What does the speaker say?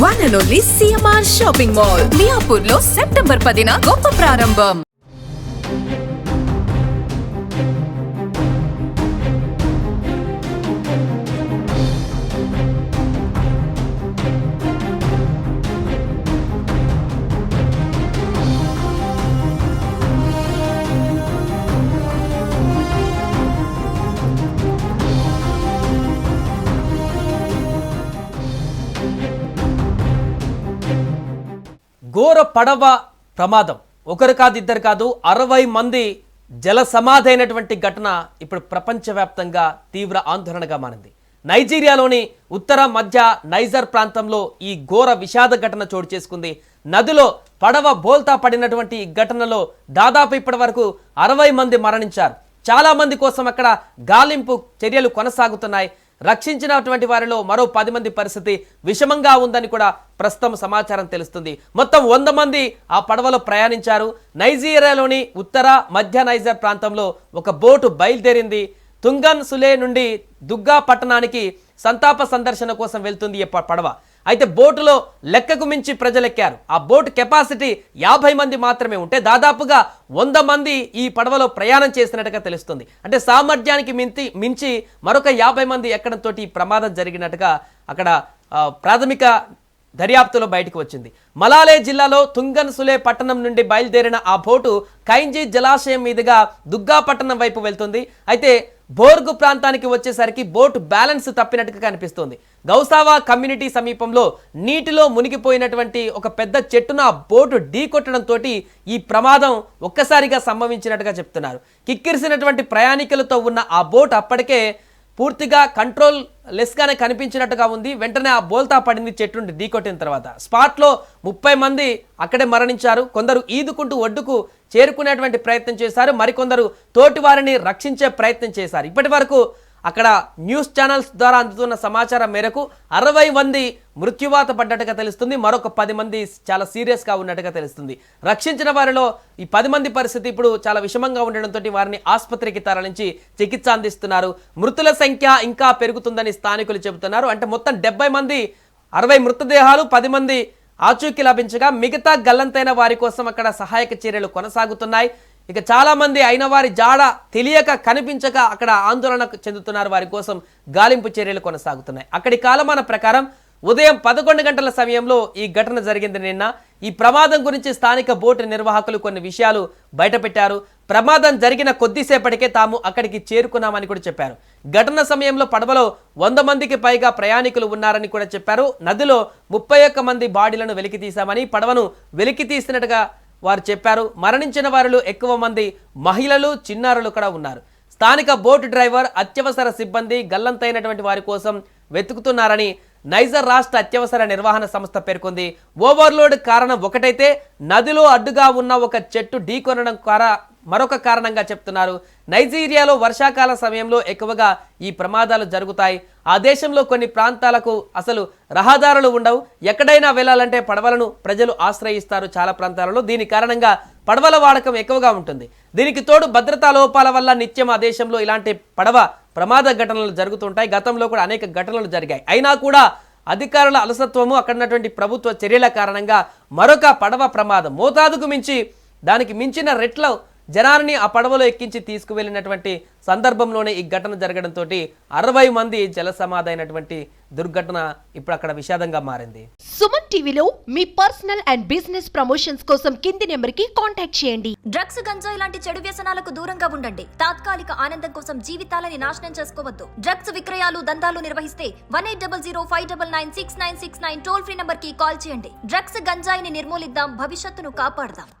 One and only CMR shopping mall. మియాపూర్లో September పదిన గొప్ప ప్రారంభం. ఘోర పడవ ప్రమాదం. ఒకరు కాదు ఇద్దరు కాదు అరవై మంది జల సమాధి అయినటువంటి ఘటన ఇప్పుడు ప్రపంచవ్యాప్తంగా తీవ్ర ఆందోళనగా మారింది. నైజీరియాలోని ఉత్తర మధ్య నైజర్ ప్రాంతంలో ఈ ఘోర విషాద ఘటన చోటు చేసుకుంది. నదిలో పడవ బోల్తా పడినటువంటి ఈ ఘటనలో దాదాపు ఇప్పటి వరకు అరవై మంది మరణించారు. చాలా మంది కోసం అక్కడ గాలింపు చర్యలు కొనసాగుతున్నాయి. రక్షించినటువంటి వారిలో మరో పది మంది పరిస్థితి విషమంగా ఉందని కూడా ప్రస్తుతం సమాచారం తెలుస్తుంది. మొత్తం వంద మంది ఆ పడవలో ప్రయాణించారు. నైజీరియాలోని ఉత్తర మధ్య నైజర్ ప్రాంతంలో ఒక బోటు బయలుదేరింది. తుంగన్ సులే నుండి దుగ్గా పట్టణానికి సంతాప సందర్శన కోసం వెళ్తుంది ఈ పడవ. అయితే బోటులో లెక్కకు మించి ప్రజలెక్కారు. ఆ బోటు కెపాసిటీ యాభై మంది మాత్రమే ఉంటే దాదాపుగా వంద మంది ఈ పడవలో ప్రయాణం చేసినట్టుగా తెలుస్తుంది. అంటే సామర్థ్యానికి మించి మించి మరొక యాభై మంది ఎక్కడంతో ఈ ప్రమాదం జరిగినట్టుగా అక్కడ ప్రాథమిక దర్యాప్తులో బయటకు వచ్చింది. మలాలే జిల్లాలో తుంగన్ సులే పట్టణం నుండి బయలుదేరిన ఆ బోటు కైంజీ జలాశయం మీదుగా దుగ్గా పట్టణం వైపు వెళ్తుంది. అయితే బోర్గు ప్రాంతానికి వచ్చేసరికి బోటు బ్యాలెన్స్ తప్పినట్టుగా కనిపిస్తుంది. గౌసావా కమ్యూనిటీ సమీపంలో నీటిలో మునిగిపోయినటువంటి ఒక పెద్ద చెట్టును ఆ బోటు ఢీకొట్టడంతో ఈ ప్రమాదం ఒక్కసారిగా సంభవించినట్టుగా చెప్తున్నారు. కిక్కిరిసినటువంటి ప్రయాణికులతో ఉన్న ఆ బోట్ అప్పటికే పూర్తిగా కంట్రోల్ లెస్గానే కనిపించినట్టుగా ఉంది. వెంటనే ఆ బోల్తా పడింది చెట్టు ఢీకొట్టిన తర్వాత. స్పాట్లో ముప్పై మంది అక్కడే మరణించారు. కొందరు ఈదుకుంటూ ఒడ్డుకు చేరుకునేటువంటి ప్రయత్నం చేశారు. మరికొందరు తోటి వారిని రక్షించే ప్రయత్నం చేశారు. ఇప్పటి వరకు అక్కడ న్యూస్ ఛానల్స్ ద్వారా అందుతున్న సమాచారం మేరకు అరవై మంది మృత్యువాత పడ్డట్టుగా తెలుస్తుంది. మరొక పది మంది చాలా సీరియస్గా ఉన్నట్టుగా తెలుస్తుంది. రక్షించిన వారిలో ఈ పది మంది పరిస్థితి ఇప్పుడు చాలా విషమంగా ఉండడంతో వారిని ఆసుపత్రికి తరలించి చికిత్స అందిస్తున్నారు. మృతుల సంఖ్య ఇంకా పెరుగుతుందని స్థానికులు చెబుతున్నారు. అంటే మొత్తం డెబ్బై మంది అరవై మృతదేహాలు పది మంది ఆచూకీ లభించగా మిగతా గల్లంతైన వారి కోసం అక్కడ సహాయక చర్యలు కొనసాగుతున్నాయి. ఇక చాలామంది అయిన వారి జాడ తెలియక కనిపించక అక్కడ ఆందోళన చెందుతున్నారు. వారి కోసం గాలింపు చర్యలు కొనసాగుతున్నాయి. అక్కడి కాలమాన ప్రకారం ఉదయం పదకొండు గంటల సమయంలో ఈ ఘటన జరిగింది. నిన్న ఈ ప్రమాదం గురించి స్థానిక బోటు నిర్వాహకులు కొన్ని విషయాలు బయటపెట్టారు. ప్రమాదం జరిగిన కొద్దిసేపటికే తాము అక్కడికి చేరుకున్నామని కూడా చెప్పారు. ఘటన సమయంలో పడవలో వంద మందికి పైగా ప్రయాణికులు ఉన్నారని కూడా చెప్పారు. నదిలో ముప్పై ఒక్క మంది బాడీలను వెలికి తీశామని పడవను వెలికి తీసినట్టుగా వారు చెప్పారు మరణించిన వారిలో ఎక్కువ మంది మహిళలు చిన్నారులు కూడా ఉన్నారు. స్థానిక బోటు డ్రైవర్ అత్యవసర సిబ్బంది గల్లంతైనటువంటి వారి కోసం వెతుకుతున్నారని నైజర్ రాష్ట్ర అత్యవసర నిర్వహణ సంస్థ పేర్కొంది. ఓవర్లోడ్ కారణం ఒకటైతే నదిలో అడ్డుగా ఉన్న ఒక చెట్టు ఢీకొనడం ద్వారా మరొక కారణంగా చెప్తున్నారు. నైజీరియాలో వర్షాకాల సమయంలో ఎక్కువగా ఈ ప్రమాదాలు జరుగుతాయి. ఆ దేశంలో కొన్ని ప్రాంతాలకు అసలు రహదారులు ఉండవు. ఎక్కడైనా వెళ్ళాలంటే పడవలను ప్రజలు ఆశ్రయిస్తారు చాలా ప్రాంతాలలో. దీని కారణంగా పడవల వాడకం ఎక్కువగా ఉంటుంది. దీనికి తోడు భద్రతా లోపాల వల్ల నిత్యం ఆ దేశంలో ఇలాంటి పడవ ప్రమాద ఘటనలు జరుగుతుంటాయి. గతంలో కూడా అనేక ఘటనలు జరిగాయి. అయినా కూడా అధికారుల అలసత్వము అక్కడ ఉన్నటువంటి ప్రభుత్వ చర్యల కారణంగా మరొక పడవ ప్రమాదం. మోతాదుకు మించి దానికి మించిన రెట్ల జనాన్ని ఆ పడవలో ఎక్కించి తీసుకువెళ్ళినటువంటి సందర్భంలోనే ఈ ఘటన జరగడంతో అరవై మంది జల సమాధైనటువంటి దుర్ఘటన ఇప్పుడు అక్కడ విషాదంగా మారింది. సుమన్ టీవీలో మీ పర్సనల్ అండ్ బిజినెస్ ప్రమోషన్స్ కోసం కింది నెంబర్కి కాంటాక్ట్ చేయండి. డ్రగ్స్ గంజాయి లాంటి చెడు వ్యసనాలకు దూరంగా ఉండండి. తాత్కాలిక ఆనందం కోసం జీవితాలని నాశనం చేసుకోవద్దు. డ్రగ్స్ విక్రయాలు దందాలు నిర్వహిస్తే one eight double zero five double nine six nine six nine toll free నంబర్కి కాల్ చేయండి. డ్రగ్స్ గంజాయిని నిర్మూలిద్దాం భవిష్యత్తును కాపాడదాం.